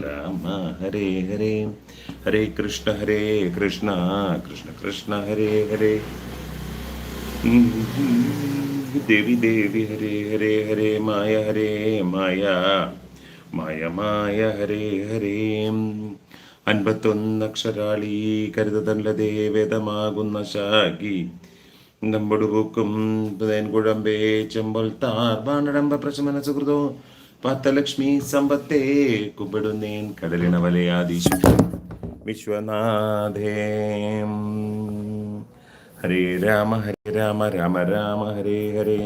രാമ ഹരേ ഹരേ ഹരേ കൃഷ്ണ ഹരേ കൃഷ്ണ കൃഷ്ണ കൃഷ്ണ ഹരേ ഹരേ ദേവി ദേവി ഹരേ ഹരേ ഹരേ മായ ഹരേ മായ മായ മായ ഹരേ ഹരേ അൻപത്തൊന്നക്ഷരാളി കരുതതല്ലതേ വേദമാകുന്ന ശാഖി. നമ്പടുപൂക്കും കുഴമ്പേ ചെമ്പൽ താർ ബാണടമ്പ പ്രശമന സുഹൃതോ പത്തലക്ഷ്മി സമ്പത്തേ കുപിടുന്നേൻ കടലിണ വലയാദീശു വിശ്വനാഥേ. ഹരേ രാമ ഹരേ രാമ രാമ രാമ ഹരേ ഹരേ.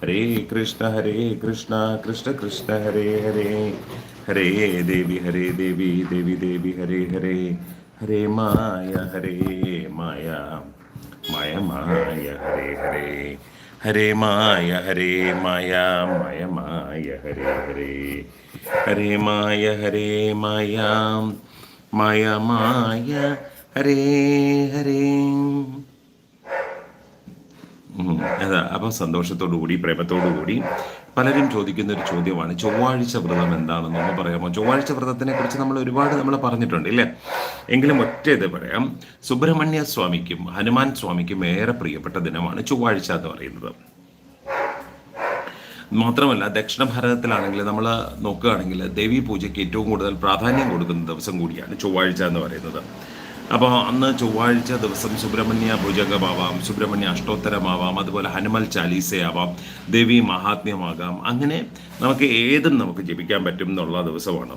ഹരേ കൃഷ്ണ ഹരേ കൃഷ്ണ കൃഷ്ണ കൃഷ്ണ ഹരേ ഹരേ. ഹരേ ദേവി ഹരേ ദേവി ദേവി ദേവി ഹരേ ഹരേ. ഹരേ മായ ഹരേ മായ. മായ മായ ഹരേ ഹരേ ഹരേ മായ ഹരേ മായ മായ മായ ഹരേ ഹരേ ഹരേ മായ ഹരേ മായ മായ മായ ഹരേ ഹരേ. അതാ അപ്പം സന്തോഷത്തോടു കൂടി പ്രേമത്തോടു കൂടി പലരും ചോദിക്കുന്ന ഒരു ചോദ്യമാണ് ചൊവ്വാഴ്ച വ്രതം എന്താണെന്ന് ഒന്ന് പറയാമോ? ചൊവ്വാഴ്ച വ്രതത്തിനെ കുറിച്ച് നമ്മൾ ഒരുപാട് നമ്മൾ പറഞ്ഞിട്ടുണ്ട് ഇല്ലേ? എങ്കിലും ഒറ്റ ഇത് പറയാം. സുബ്രഹ്മണ്യ സ്വാമിക്കും ഹനുമാൻ സ്വാമിക്കും ഏറെ പ്രിയപ്പെട്ട ദിനമാണ് ചൊവ്വാഴ്ച എന്ന് പറയുന്നത്. മാത്രമല്ല ദക്ഷിണ ഭാരതത്തിലാണെങ്കിൽ നമ്മൾ നോക്കുകയാണെങ്കിൽ ദേവി പൂജയ്ക്ക് ഏറ്റവും കൂടുതൽ പ്രാധാന്യം കൊടുക്കുന്ന ദിവസം കൂടിയാണ് ചൊവ്വാഴ്ച എന്ന് പറയുന്നത്. അപ്പോൾ അന്ന് ചൊവ്വാഴ്ച ദിവസം സുബ്രഹ്മണ്യ ഭുജംഗമാവാം സുബ്രഹ്മണ്യ അഷ്ടോത്തരമാവാം അതുപോലെ ഹനുമൽ ചാലീസയാവാം ദേവി മഹാത്മ്യമാകാം. അങ്ങനെ നമുക്ക് ഏതും നമുക്ക് ജപിക്കാൻ പറ്റും എന്നുള്ള ദിവസമാണ്.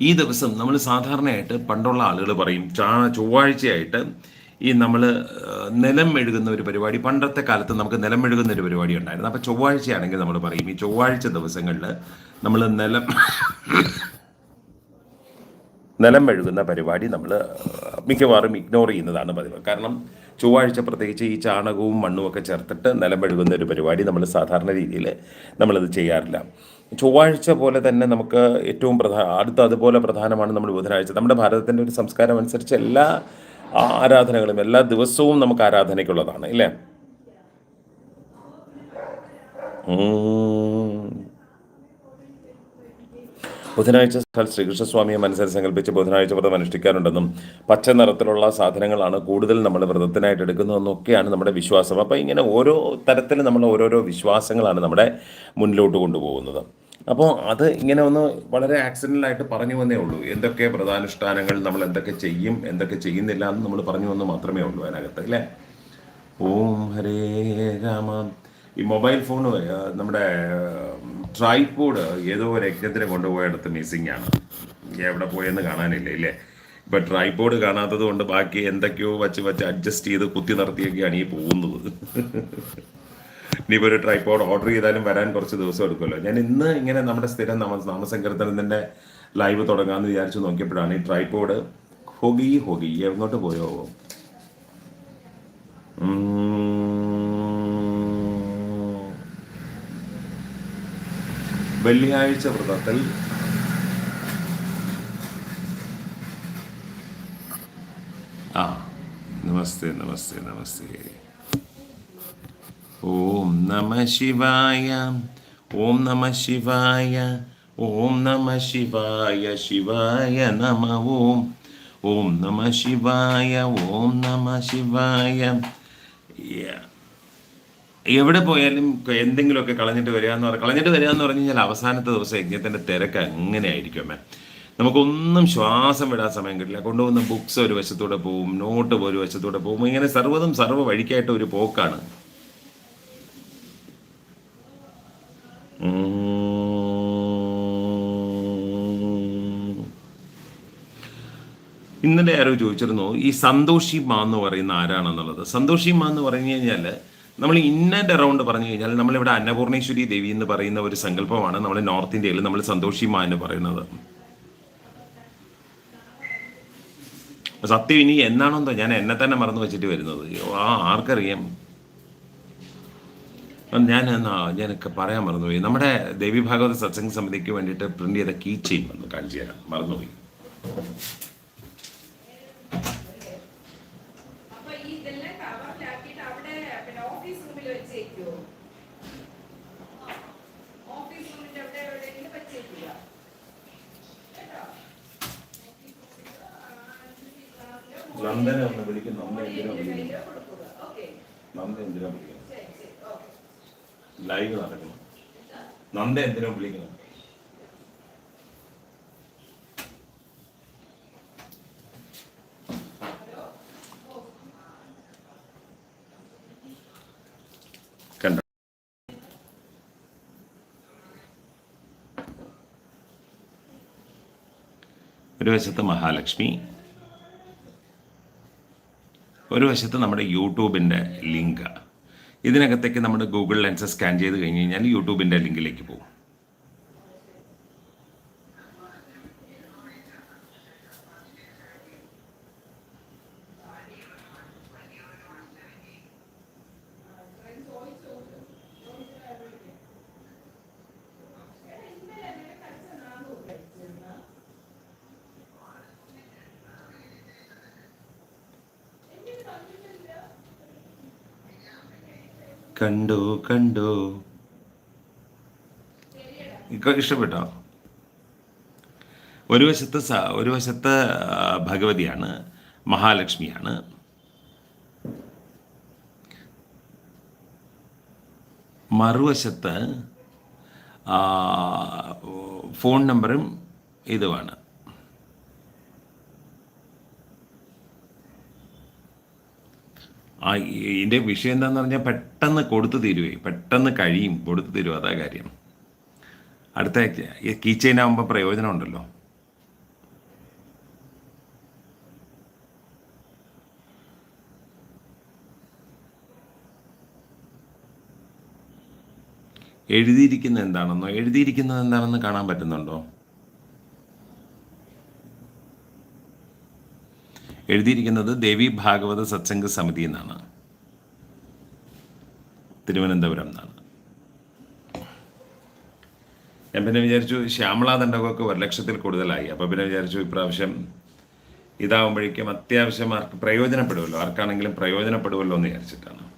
ഈ ദിവസം നമ്മൾ സാധാരണയായിട്ട് പണ്ടുള്ള ആളുകൾ പറയും ചൊവ്വാഴ്ചയായിട്ട് ഈ നമ്മൾ നിലം മെഴുകുന്ന ഒരു പരിപാടി പണ്ടത്തെ കാലത്ത് നമുക്ക് നിലം മെഴുകുന്ന ഒരു പരിപാടി ഉണ്ടായിരുന്നു. അപ്പോൾ ചൊവ്വാഴ്ചയാണെങ്കിൽ നമ്മൾ പറയും ഈ ചൊവ്വാഴ്ച ദിവസങ്ങളിൽ നമ്മൾ നിലം നിലം മെഴുകുന്ന പരിപാടി നമ്മൾ മിക്കവാറും ഇഗ്നോർ ചെയ്യുന്നതാണ് പതിവ്. കാരണം ചൊവ്വാഴ്ച പ്രത്യേകിച്ച് ഈ ചാണകവും മണ്ണും ഒക്കെ ചേർത്തിട്ട് നിലം മെഴുകുന്ന ഒരു പരിപാടി നമ്മൾ സാധാരണ രീതിയിൽ നമ്മളത് ചെയ്യാറില്ല. ചൊവ്വാഴ്ച പോലെ തന്നെ നമുക്ക് ഏറ്റവും പ്രധാന അടുത്ത അതുപോലെ പ്രധാനമാണ് നമ്മൾ ബുധനാഴ്ച. നമ്മുടെ ഭാരതത്തിന്റെ ഒരു സംസ്കാരം അനുസരിച്ച് എല്ലാ ആരാധനകളും എല്ലാ ദിവസവും നമുക്ക് ആരാധനയ്ക്കുള്ളതാണ് ഇല്ലേ? ബുധനാഴ്ച സ്ഥലം ശ്രീകൃഷ്ണസ്വാമിയെ മനസ്സിൽ സങ്കല്പിച്ച് ബുധനാഴ്ച വ്രതം അനുഷ്ഠിക്കാറുണ്ടെന്നും പച്ച നിറത്തിലുള്ള സാധനങ്ങളാണ് കൂടുതൽ നമ്മൾ വ്രതത്തിനായിട്ട് എടുക്കുന്നതെന്നും ഒക്കെയാണ് നമ്മുടെ വിശ്വാസം. അപ്പോൾ ഇങ്ങനെ ഓരോ തരത്തിൽ നമ്മൾ ഓരോരോ വിശ്വാസങ്ങളാണ് നമ്മുടെ മുന്നിലോട്ട് കൊണ്ടുപോകുന്നത്. അപ്പോൾ അത് ഇങ്ങനെ ഒന്ന് വളരെ ആക്സിഡന്റലായിട്ട് പറഞ്ഞു വന്നേ ഉള്ളൂ. എന്തൊക്കെ വ്രതാനുഷ്ഠാനങ്ങൾ നമ്മൾ എന്തൊക്കെ ചെയ്യും എന്തൊക്കെ ചെയ്യുന്നില്ല എന്ന് നമ്മൾ പറഞ്ഞു വന്ന് മാത്രമേ ഉള്ളൂ അതിനകത്ത് അല്ലേ? ഓം ഹരേ രാമ. ഈ മൊബൈൽ ഫോൺ നമ്മുടെ ട്രൈപോഡ് ഏതോ ഒരു യജ്ഞത്തിന് കൊണ്ടുപോയടത്ത് മിസ്സിംഗ് ആണ് എവിടെ പോയെന്ന് കാണാനില്ല ഇല്ലേ? ഇപ്പൊ ട്രൈപോഡ് കാണാത്തത് കൊണ്ട് ബാക്കി എന്തൊക്കെയോ വച്ച് വച്ച് അഡ്ജസ്റ്റ് ചെയ്ത് കുത്തി നിർത്തിയൊക്കെയാണ് ഈ പോകുന്നത്. ഇനിയിപ്പോൾ ഒരു ട്രൈപോഡ് ഓർഡർ ചെയ്താലും വരാൻ കുറച്ച് ദിവസം എടുക്കുമല്ലോ. ഞാൻ ഇന്ന് ഇങ്ങനെ നമ്മുടെ സ്ഥിരം നാമ നാമസങ്കീർത്തനത്തിന്റെ ലൈവ് തുടങ്ങാമെന്ന് വിചാരിച്ചു നോക്കിയപ്പോഴാണ് ഈ ട്രൈപോഡ് ഹൊഗി ഹൊഗി എങ്ങോട്ട് പോയോ? വെള്ളിയാഴ്ച വ്രതത്തിൽ ആ നമസ്തേ നമസ്തേ നമസ്തേ ഓം നമ ശിവായ ഓം നമ ശിവായ ഓം നമ ശിവായ ശിവായ നമ ഓം ഓം നമ ശിവായ ഓം നമ ശിവായ. എവിടെ പോയാലും എന്തെങ്കിലുമൊക്കെ കളഞ്ഞിട്ട് വരിക എന്ന് പറഞ്ഞാൽ കളഞ്ഞിട്ട് വരിക എന്ന് പറഞ്ഞു കഴിഞ്ഞാൽ അവസാനത്തെ ദിവസം യജ്ഞത്തിന്റെ തിരക്ക് അങ്ങനെ ആയിരിക്കും അമ്മേ. നമുക്കൊന്നും ശ്വാസം വിടാൻ സമയം കിട്ടില്ല. കൊണ്ടുവന്ന ബുക്സ് ഒരു വശത്തൂടെ പോവും നോട്ട് ഒരു വശത്തൂടെ പോവും. ഇങ്ങനെ സർവതും സർവ വഴിക്കായിട്ട് ഒരു പോക്കാണ്. ഇന്നലെ ആരോ ചോദിച്ചിരുന്നു ഈ സന്തോഷി മാ എന്ന് പറയുന്ന ആരാണെന്നുള്ളത്? സന്തോഷി മാ എന്ന് പറഞ്ഞു കഴിഞ്ഞാൽ നമ്മൾ ഇൻ ആൻഡ് അറൗണ്ട് പറഞ്ഞു കഴിഞ്ഞാൽ നമ്മളിവിടെ അന്നപൂർണേശ്വരി ദേവി എന്ന് പറയുന്ന ഒരു സങ്കല്പമാണ് നമ്മൾ നോർത്ത് ഇന്ത്യയിൽ നമ്മൾ സന്തോഷിമ എന്ന് പറയുന്നത്. സത്യം ഇനി എന്നാണെന്തോ ഞാൻ എന്നെ തന്നെ മറന്നു വെച്ചിട്ട് വരുന്നത്. ആ ആർക്കറിയാം? ഞാൻ എന്നാ ഞാനൊക്കെ പറയാൻ മറന്നുപോയി. നമ്മുടെ ദേവി ഭാഗവത സത്സംഗ സമിതിക്ക് വേണ്ടിയിട്ട് പ്രിന്റ് ചെയ്ത കീ ചെയിൻ വന്നു കാണിച്ചു തരാം. മറന്നുപോയി അപ്പൊ ഈ ഇതെല്ലാം കവറിലാക്കിയിട്ട് അവിടെ പിന്നെ ഓഫീസ് റൂമിൽ വെച്ചേക്കോ ഓഫീസ് റൂമിന്റെ അവിടെ എവിടെയെങ്കിലും നന്ദനെ ഒന്ന് വിളിക്കും. നന്ദ എന്തിനാ നന്ദ ഓക്കെ ലൈവ് നടക്കണം നന്ദ എന്തിനാ വിളിക്കുന്നത്? കണ്ടോ? ഒരു വശത്ത് മഹാലക്ഷ്മി ഒരു വശത്ത് നമ്മുടെ യൂട്യൂബിന്റെ ലിങ്ക് ഇതിനകത്തേക്ക് നമ്മുടെ ഗൂഗിൾ ലെൻസ് സ്കാൻ ചെയ്ത് കഴിഞ്ഞ് കഴിഞ്ഞാൽ യൂട്യൂബിന്റെ ലിങ്കിലേക്ക് പോകും. കണ്ടു കണ്ടു. ഇഷ്ടപ്പെട്ടോ? ഒരു വശത്ത് ഒരു വശത്ത് ഭഗവതിയാണ് മഹാലക്ഷ്മിയാണ്. മറുവശത്ത് ഫോൺ നമ്പറും ഇതുമാണ്. ആ ഇതിന്റെ വിഷയം എന്താന്ന് പറഞ്ഞാൽ പെട്ടെന്ന് കൊടുത്തു തീരുവേ. പെട്ടെന്ന് കഴിയും. കൊടുത്തു തീരും അതാ കാര്യം. അടുത്ത കീ ആകുമ്പോൾ പ്രയോജനം ഉണ്ടല്ലോ. എഴുതിയിരിക്കുന്നത് എന്താണെന്നോ? എഴുതിയിരിക്കുന്നത് എന്താണെന്ന് കാണാൻ പറ്റുന്നുണ്ടോ? എഴുതിയിരിക്കുന്നത് ദേവി ഭാഗവത സത്സംഗ സമിതി എന്നാണ്. തിരുവനന്തപുരം എന്നാണ്. ഞാൻ പിന്നെ വിചാരിച്ചു ശ്യാമള ദണ്ഡകമൊക്കെ ഒരു ലക്ഷത്തിൽ കൂടുതലായി. അപ്പോൾ പിന്നെ വിചാരിച്ചു ഇപ്രാവശ്യം ഇതാവുമ്പോഴേക്കും അത്യാവശ്യം ആർക്ക് പ്രയോജനപ്പെടുമല്ലോ. ആർക്കാണെങ്കിലും പ്രയോജനപ്പെടുമല്ലോ എന്ന് വിചാരിച്ചിട്ടാണ്.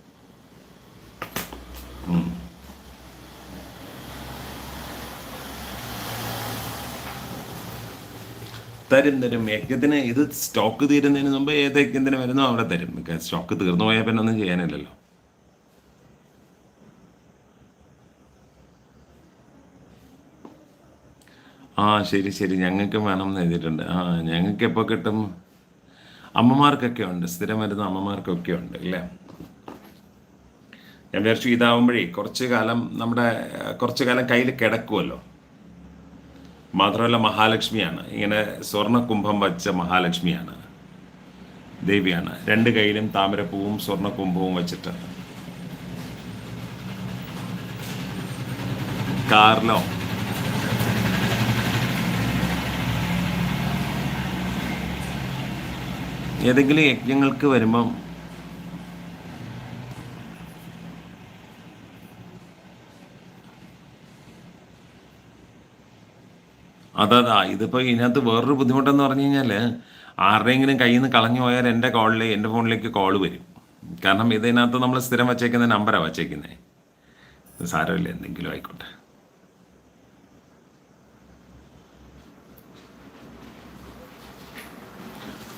തരും തരും ഏക്കത്തിന് ഇത് സ്റ്റോക്ക് തീരുന്നതിന് മുമ്പ് ഏത് ഏക്കത്തിന് വരുന്നോ അവിടെ തരും. സ്റ്റോക്ക് തീർന്നു പോയാൽ പിന്നെ ഒന്നും ചെയ്യാനില്ലല്ലോ. ആ ശരി ശരി. ഞങ്ങൾക്ക് വേണം എന്ന് എഴുതിയിട്ടുണ്ട്. ആ ഞങ്ങൾക്ക് എപ്പോൾ കിട്ടും? അമ്മമാർക്കൊക്കെ ഉണ്ട്. സ്ഥിരം വരുന്ന അമ്മമാർക്കൊക്കെ ഉണ്ട് അല്ലേ? ഞാൻ വിചാരിച്ചു ഇതാവുമ്പോഴേ കുറച്ച് കാലം നമ്മുടെ കുറച്ച് കാലം കയ്യിൽ കിടക്കുമല്ലോ മാത്രമല്ല മഹാലക്ഷ്മിയാണ്. ഇങ്ങനെ സ്വർണ കുംഭം വച്ച മഹാലക്ഷ്മിയാണ്. ദേവിയാണ്. രണ്ട് കയ്യിലും താമരപ്പൂവും സ്വർണ കുംഭവും വെച്ചിട്ട് കാറിലോ ഏതെങ്കിലും യജ്ഞങ്ങൾക്ക് വരുമ്പം അതാ ഇതിപ്പോ ഇതിനകത്ത് വേറൊരു ബുദ്ധിമുട്ടെന്ന് പറഞ്ഞു കഴിഞ്ഞാൽ ആരുടെയെങ്കിലും കയ്യിൽ നിന്ന് കളഞ്ഞു പോയാൽ എന്റെ കോളിൽ എന്റെ ഫോണിലേക്ക് കോൾ വരും. കാരണം ഇതിനകത്ത് നമ്മൾ സ്ഥിരം വച്ചേക്കുന്ന നമ്പറാണ് വച്ചേക്കുന്നത് സാരമില്ല എന്തെങ്കിലും ആയിക്കോട്ടെ.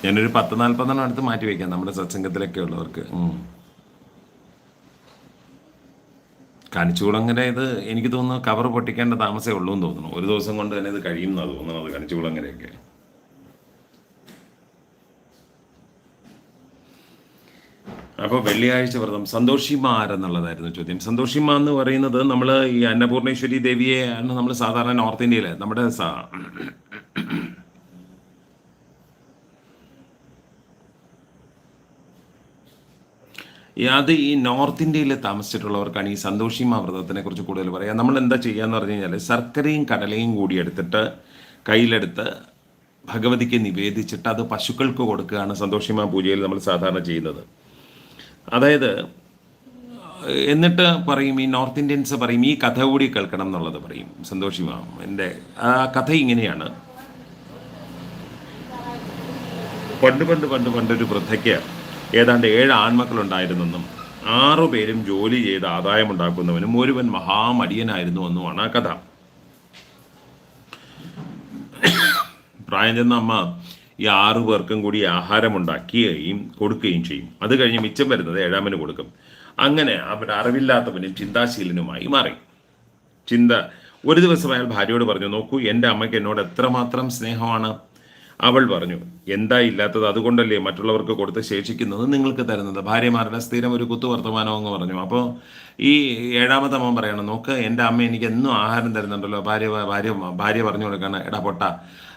ഞാനൊരു പത്ത് നാൽപ്പതെണ്ണം അടുത്ത് മാറ്റി വയ്ക്കാം നമ്മുടെ സത്സംഗത്തിലൊക്കെ ഉള്ളവർക്ക്. കണിച്ചുകുളങ്ങര ഇത് എനിക്ക് തോന്നുന്നു കവർ പൊട്ടിക്കേണ്ട താമസമേ ഉള്ളൂ എന്ന് തോന്നുന്നു. ഒരു ദിവസം കൊണ്ട് തന്നെ ഇത് കഴിയും എന്നാണ് തോന്നുന്നത് കണിച്ചുകുളങ്ങരയൊക്കെ. അപ്പോൾ വെള്ളിയാഴ്ച വ്രതം. സന്തോഷിമാർ എന്നുള്ളതായിരുന്നു ചോദ്യം. സന്തോഷിമ എന്ന് പറയുന്നത് നമ്മൾ ഈ അന്നപൂർണേശ്വരി ദേവിയെ ആണ് നമ്മൾ സാധാരണ നോർത്ത് ഇന്ത്യയിലെ നമ്മുടെ സ- ഈ അത് ഈ നോർത്ത് ഇന്ത്യയിൽ താമസിച്ചിട്ടുള്ളവർക്കാണ് ഈ സന്തോഷിമ വ്രതത്തിനെ കുറിച്ച് കൂടുതൽ പറയാം. നമ്മൾ എന്താ ചെയ്യാന്ന് പറഞ്ഞു കഴിഞ്ഞാൽ ശർക്കരയും കടലയും കൂടി എടുത്തിട്ട് കയ്യിലെടുത്ത് ഭഗവതിക്ക് നിവേദിച്ചിട്ട് അത് പശുക്കൾക്ക് കൊടുക്കുകയാണ് സന്തോഷിമ പൂജയിൽ നമ്മൾ സാധാരണ ചെയ്യുന്നത്. അതായത് എന്നിട്ട് പറയും ഈ നോർത്ത് ഇന്ത്യൻസ് പറയും ഈ കഥ കൂടി കേൾക്കണം എന്നുള്ളത് പറയും സന്തോഷിമ. എന്റെ ആ കഥ ഇങ്ങനെയാണ്. പണ്ട് പണ്ട് പണ്ട് പണ്ടൊരു വൃദ്ധയ്ക്ക് ഏതാണ്ട് ഏഴ് ആൺമക്കളുണ്ടായിരുന്നെന്നും ആറു പേരും ജോലി ചെയ്ത് ആദായമുണ്ടാക്കുന്നവനും ഒരുവൻ മഹാമടിയനായിരുന്നു എന്നുമാണ് ആ കഥ. പ്രായം ചെന്ന അമ്മ ഈ ആറു പേർക്കും കൂടി ആഹാരം ഉണ്ടാക്കുകയും കൊടുക്കുകയും ചെയ്യും. അത് കഴിഞ്ഞ് മിച്ചം വരുന്നത് ഏഴാമന് കൊടുക്കും. അങ്ങനെ അവൻ അറിവില്ലാത്തവനും ചിന്താശീലനുമായി മാറി. ചിന്ത ഒരു ദിവസം അയാൾ ഭാര്യയോട് പറഞ്ഞു നോക്കൂ എന്റെ അമ്മയ്ക്ക് എന്നോട് എത്രമാത്രം സ്നേഹമാണ്. അവൾ പറഞ്ഞു എന്താ ഇല്ലാത്തത് അതുകൊണ്ടല്ലേ മറ്റുള്ളവർക്ക് കൊടുത്ത് ശേഷിക്കുന്നത് നിങ്ങൾക്ക് തരുന്നത്? ഭാര്യമാരുടെ സ്ഥിരം ഒരു കുത്തു വർത്തമാനം എന്ന് പറഞ്ഞു അപ്പോൾ ഈ ഏഴാമത്തെ അമ്മ പറയണം നോക്ക് എന്റെ അമ്മ എനിക്ക് എന്നും ആഹാരം തരുന്നുണ്ടല്ലോ. ഭാര്യ ഭാര്യ ഭാര്യ പറഞ്ഞു കൊടുക്കണം എടാ പൊട്ട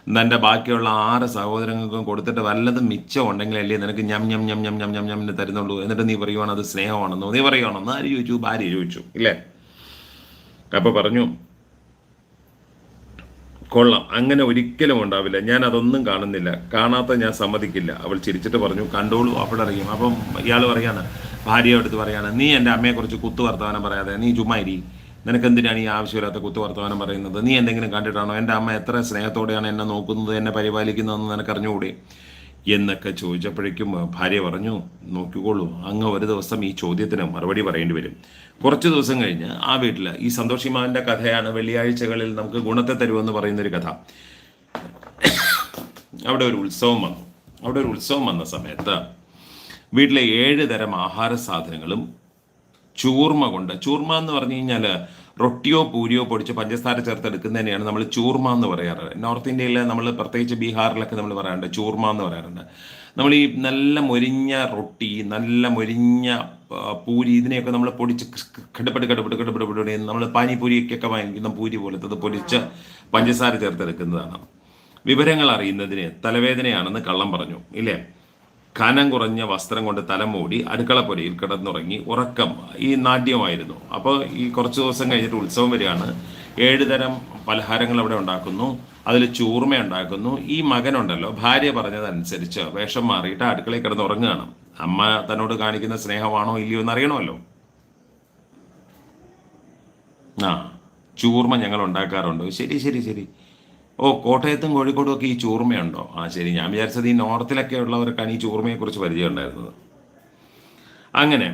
നിന്റെ ബാക്കിയുള്ള ആറ് സഹോദരങ്ങൾക്കും കൊടുത്തിട്ട് വല്ലതും മിച്ചം ഉണ്ടെങ്കിലല്ലേ നിനക്ക് ഞം ഞം ഞം ഞം ഞം ഞം ഞം തരുന്നുള്ളൂ? എന്നിട്ട് നീ പറയുവാണ് അത് സ്നേഹമാണെന്നോ. നീ പറയുവാണോ? ആര് ചോദിച്ചു? ഭാര്യ ചോദിച്ചു. ഇല്ലേ? അപ്പോൾ പറഞ്ഞു കൊള്ളാം. അങ്ങനെ ഒരിക്കലും ഉണ്ടാവില്ല. ഞാൻ അതൊന്നും കാണുന്നില്ല. കാണാത്ത ഞാൻ സമ്മതിക്കില്ല. അവൾ ചിരിച്ചിട്ട് പറഞ്ഞു കണ്ടോളൂ അവിടെ അറിയും. അപ്പം ഇയാൾ പറയാണ് ഭാര്യയെ എടുത്ത് പറയാണ് നീ എന്റെ അമ്മയെക്കുറിച്ച് കുത്തു വർത്തമാനം പറയാതെ നീ ചുമ്മാരി നിനക്കെന്തിനാണ് ഈ ആവശ്യമില്ലാത്ത കുത്തു വർത്തമാനം പറയുന്നത്? നീ എന്തെങ്കിലും കണ്ടിട്ടാണോ? എന്റെ അമ്മ എത്ര സ്നേഹത്തോടെയാണ് എന്നെ നോക്കുന്നത് എന്നെ പരിപാലിക്കുന്നതെന്ന് നിനക്ക് അറിഞ്ഞുകൂടെ എന്നൊക്കെ ചോദിച്ചപ്പോഴേക്കും ഭാര്യ പറഞ്ഞു നോക്കിക്കോളൂ അങ്ങ് ഒരു ദിവസം ഈ ചോദ്യത്തിന് മറുപടി പറയേണ്ടി വരും. കുറച്ച് ദിവസം കഴിഞ്ഞ് ആ വീട്ടിൽ ഈ സന്തോഷിമാവിന്റെ കഥയാണ് വെള്ളിയാഴ്ചകളിൽ നമുക്ക് ഗുണത്തെ തരുമെന്ന് പറയുന്നൊരു കഥ. അവിടെ ഒരു ഉത്സവം വന്നു. അവിടെ ഒരു ഉത്സവം വന്ന സമയത്ത് വീട്ടിലെ ഏഴ് തരം ആഹാര സാധനങ്ങളും ചൂർമ കൊണ്ട് ചൂർമ എന്ന് പറഞ്ഞു കഴിഞ്ഞാൽ റൊട്ടിയോ പൂരിയോ പൊടിച്ച് പഞ്ചസാര ചേർത്ത് എടുക്കുന്നതിനെയാണ് നമ്മൾ ചൂർമ എന്ന് പറയാറ്. നോർത്ത് ഇന്ത്യയിൽ നമ്മൾ പ്രത്യേകിച്ച് ബീഹാറിലൊക്കെ നമ്മൾ പറയാറുണ്ട് ചൂർമ എന്ന് പറയാറുണ്ട്. നമ്മൾ ഈ നല്ല മൊരിഞ്ഞ റൊട്ടി നല്ല മൊരിഞ്ഞ പൂരി ഇതിനെയൊക്കെ നമ്മൾ പൊടിച്ച് കടുപ്പെട്ട് കടുപ്പെട്ട് കടുപ്പെട്ട് കടുപ്പെട്ട് നമ്മൾ പാനിപൂരിക്കൊക്കെ വാങ്ങിക്കുന്ന പൂരി പോലത്തത് പൊടിച്ച് പഞ്ചസാര ചേർത്തെടുക്കുന്നതാണ്. വിവരങ്ങൾ അറിയുന്നതിന് തലവേദനയാണെന്ന് കള്ളം പറഞ്ഞു. ഇല്ലേ? കനം കുറഞ്ഞ വസ്ത്രം കൊണ്ട് തലമൂടി അടുക്കളപ്പുരയിൽ കിടന്നുറങ്ങി ഉറക്കം ഈ നാട്യമായിരുന്നു. അപ്പോൾ ഈ കുറച്ച് ദിവസം കഴിഞ്ഞിട്ട് ഉത്സവം വരികയാണ്. ഏഴ് തരം പലഹാരങ്ങൾ അവിടെ ഉണ്ടാക്കുന്നു. അതിൽ ചൂർമ ഉണ്ടാക്കുന്നു. ഈ മകനുണ്ടല്ലോ ഭാര്യ പറഞ്ഞതനുസരിച്ച് വേഷം മാറിയിട്ട് അടുക്കളയിൽ കിടന്ന് ഉറങ്ങുകയാണ്. അമ്മ തന്നോട് കാണിക്കുന്ന സ്നേഹമാണോ ഇല്ലയോ എന്ന് അറിയണമല്ലോ. ആ ചൂർമ ഞങ്ങൾ ഉണ്ടാക്കാറുണ്ട്. ശരി ശരി ശരി. ഓ കോട്ടയത്തും കോഴിക്കോടും ഒക്കെ ഈ ചൂർമയുണ്ടോ ആ ശരി. ഞാൻ വിചാരിച്ചത് ഈ നോർത്തിലൊക്കെ ഉള്ളവർക്കാണ് ഈ ചൂർമയെക്കുറിച്ച് പരിചയം ഉണ്ടായിരുന്നത് അങ്ങനെ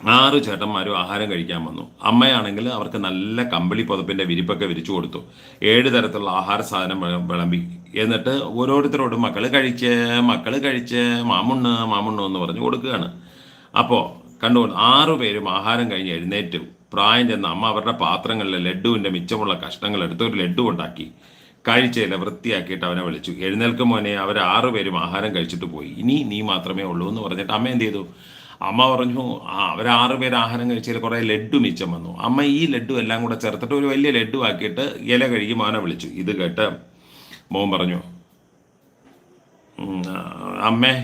ആറ് ചേട്ടന്മാരും ആഹാരം കഴിക്കാൻ വന്നു. അമ്മയാണെങ്കിൽ അവർക്ക് നല്ല കമ്പിളി പുതപ്പിന്റെ വിരിപ്പൊക്കെ വിരിച്ചു കൊടുത്തു. ഏഴ് തരത്തിലുള്ള ആഹാര സാധനം വിളമ്പി. എന്നിട്ട് ഓരോരുത്തരോടും മക്കൾ കഴിച്ച് മക്കൾ കഴിച്ച് മാമുണ്ണ് മാമുണ്ണ് എന്ന് പറഞ്ഞു കൊടുക്കുകയാണ്. അപ്പോൾ കണ്ടുകൊണ്ട് ആറു പേരും ആഹാരം കഴിഞ്ഞ് എഴുന്നേറ്റു. പ്രായം ചെന്ന അമ്മ അവരുടെ പാത്രങ്ങളിലെ ലഡുവിന്റെ മിച്ചമുള്ള കഷ്ണങ്ങൾ എടുത്ത് ഒരു ലഡു ഉണ്ടാക്കി. കഴിച്ചില്ല വൃത്തിയാക്കിയിട്ട് അവനെ വിളിച്ചു. എഴുന്നേൽക്കും മോനെ അവർ ആറുപേരും ആഹാരം കഴിച്ചിട്ട് പോയി. ഇനി നീ മാത്രമേ ഉള്ളൂ എന്ന് പറഞ്ഞിട്ട് അമ്മ എന്ത് ചെയ്തു? അമ്മ പറഞ്ഞു ആ അവർ ആറുപേർ ആഹാരം കഴിച്ചതിൽ കുറേ ലഡു മിച്ചം വന്നു. അമ്മ ഈ ലഡു എല്ലാം കൂടെ ചേർത്തിട്ട് ഒരു വലിയ ലഡു ആക്കിയിട്ട് ഇല കഴുകി മോനെ വിളിച്ചു. ഇത് കേട്ട് മോൻ പറഞ്ഞു "ഉം, അമ്മേ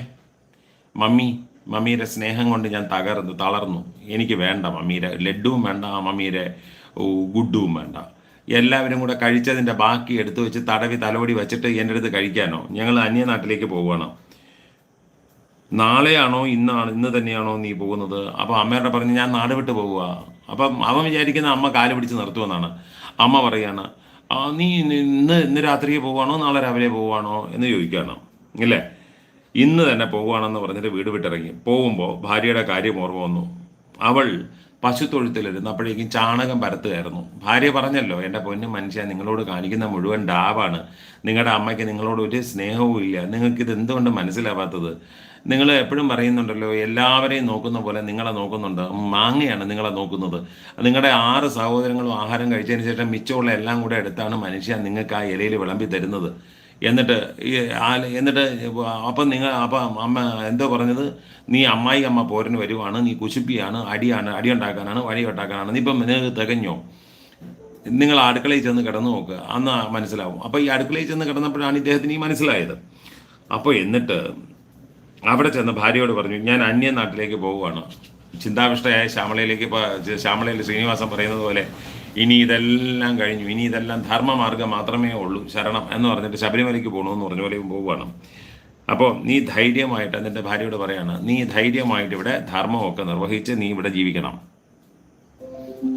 മമ്മി മമ്മിയുടെ സ്നേഹം കൊണ്ട് ഞാൻ തകർന്നു തളർന്നു. എനിക്ക് വേണ്ട മമ്മിയുടെ ലഡുവും വേണ്ട മമ്മിയുടെ ഊ, ഗുഡുവും വേണ്ട. എല്ലാവരും കൂടെ കഴിച്ചതിന്റെ ബാക്കി എടുത്തു വെച്ച് തടവി തലോടി വെച്ചിട്ട് എന്റെ അടുത്ത് കഴിക്കാനോ? ഞങ്ങൾ അന്യ നാട്ടിലേക്ക് പോവുകയാണ്. നാളെയാണോ ഇന്നാണ് ഇന്ന് തന്നെയാണോ നീ പോകുന്നത്? അപ്പോൾ അമ്മയുടെ പറഞ്ഞ് ഞാൻ നാട് വിട്ട് പോവുക. അപ്പം അവൻ വിചാരിക്കുന്ന അമ്മ കാൽ പിടിച്ച് നിർത്തുമെന്നാണ്. അമ്മ പറയാണ് ആ നീ ഇന്ന് ഇന്ന് രാത്രിയെ പോവുകയാണോ നാളെ രാവിലെ പോവുകയാണോ? എന്ന് ചോദിക്കുകയാണ്. ഇല്ലേ? ഇന്ന് തന്നെ പോകുവാണെന്ന് പറഞ്ഞിട്ട് വീട് വിട്ടിറങ്ങി. പോകുമ്പോൾ ഭാര്യയുടെ കാര്യം ഓർമ്മ വന്നു. അവൾ പശുത്തൊഴുത്തിലിരുന്നപ്പോഴേക്കും ചാണകം പരത്തുകയായിരുന്നു. ഭാര്യ പറഞ്ഞല്ലോ എന്റെ പൊന്ന് മനുഷ്യ നിങ്ങളോട് കാണിക്കുന്ന മുഴുവൻ ഡാവാണ്. നിങ്ങളുടെ അമ്മയ്ക്ക് നിങ്ങളോട് ഒരു സ്നേഹവും ഇല്ല. നിങ്ങൾക്കിത് എന്തുകൊണ്ട് മനസ്സിലാവാത്തത്? നിങ്ങൾ എപ്പോഴും പറയുന്നുണ്ടല്ലോ എല്ലാവരെയും നോക്കുന്ന പോലെ നിങ്ങളെ നോക്കുന്നുണ്ട്. മാങ്ങയാണ് നിങ്ങളെ നോക്കുന്നത്. നിങ്ങളുടെ ആറ് സഹോദരങ്ങളും ആഹാരം കഴിച്ചതിന് ശേഷം മിച്ചമുള്ള എല്ലാം കൂടെ എടുത്താണ് മനുഷ്യ നിങ്ങൾക്ക് ആ ഇലയിൽ വിളമ്പി തരുന്നത്. എന്നിട്ട് എന്നിട്ട് അപ്പം നിങ്ങൾ അപ്പം അമ്മ എന്തോ പറഞ്ഞത് നീ അമ്മായി അമ്മ പോരന് വരുവാണ് നീ കുശിപ്പിയാണ് അടിയാണ് അടി ഉണ്ടാക്കാനാണ് വഴി ഉണ്ടാക്കാനാണ് നീ ഇപ്പം നിങ്ങൾക്ക് തികഞ്ഞോ? നിങ്ങൾ അടുക്കളയിൽ ചെന്ന് കിടന്നു നോക്കുക അന്ന് മനസ്സിലാവും. അപ്പോൾ ഈ അടുക്കളയിൽ ചെന്ന് കിടന്നപ്പോഴാണ് ഇദ്ദേഹത്തിന് ഈ മനസ്സിലായത്. അപ്പോൾ എന്നിട്ട് അവിടെ ചെന്ന് ഭാര്യയോട് പറഞ്ഞു ഞാൻ അന്യ നാട്ടിലേക്ക് പോവുകയാണ്. ചിന്താവിഷ്ടയായ ശ്യാമളയിലേക്ക് ശ്യാമളയിൽ ശ്രീനിവാസൻ പറയുന്നത് പോലെ ഇനി ഇതെല്ലാം കഴിഞ്ഞു. ഇനി ഇതെല്ലാം ധർമ്മമാർഗം മാത്രമേ ഉള്ളൂ. ശരണം എന്ന് പറഞ്ഞിട്ട് ശബരിമലയ്ക്ക് പോകണമെന്ന് പറഞ്ഞ പോലെ പോവുകയാണ് അപ്പോൾ നീ ധൈര്യമായിട്ട് എന്നിട്ട് ഭാര്യയോട് പറയാണ് നീ ധൈര്യമായിട്ട് ഇവിടെ ധർമ്മമൊക്കെ നിർവഹിച്ച് നീ ഇവിടെ ജീവിക്കണം.